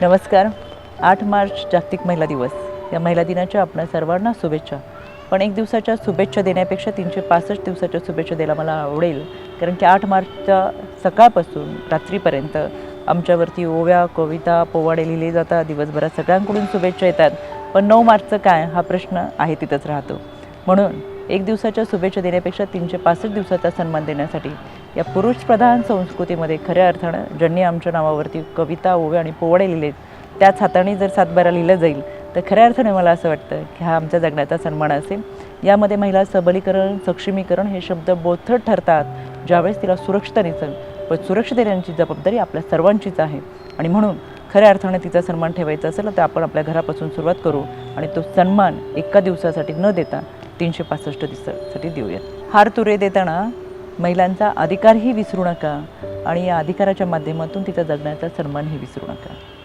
नमस्कार. आठ मार्च जागतिक महिला दिवस. या महिला दिनाच्या आपल्या सर्वांना शुभेच्छा. पण एक दिवसाच्या शुभेच्छा देण्यापेक्षा तीनशे पासष्ट दिवसाच्या शुभेच्छा द्यायला मला आवडेल. कारण की आठ मार्चच्या सकाळपासून रात्रीपर्यंत आमच्यावरती ओव्या कविता पोवाडे लिहिले जातात. दिवसभरात सगळ्यांकडून शुभेच्छा येतात. पण नऊ मार्चचं काय? हा प्रश्न आहे तिथंच राहतो. म्हणून एक दिवसाच्या शुभेच्छा देण्यापेक्षा तीनशे पासष्ट दिवसाचा सन्मान देण्यासाठी या पुरुषप्रधान संस्कृतीमध्ये खऱ्या अर्थानं ज्यांनी आमच्या नावावरती कविता ओव्या आणि पोवाडे लिहिलेत त्याच हाताने जर सातबारा लिहिलं जाईल तर खऱ्या अर्थाने मला असं वाटतं की हा आमच्या जगण्याचा सन्मान असेल. यामध्ये महिला सबलीकरण सक्षमीकरण हे शब्द बोथट ठरतात ज्यावेळेस तिला सुरक्षितता दिसेल. पण सुरक्षित देण्याची जबाबदारी आपल्या सर्वांचीच आहे. आणि म्हणून खऱ्या अर्थाने तिचा सन्मान ठेवायचा असेल तर आपण आपल्या घरापासून सुरुवात करू आणि तो सन्मान एका दिवसासाठी न देता तीनशे पासष्ट दिवसासाठी देऊयात. हार तुरे देताना महिलांचा अधिकारही विसरू नका आणि या अधिकाराच्या माध्यमातून तिचा जगण्याचा सन्मानही विसरू नका.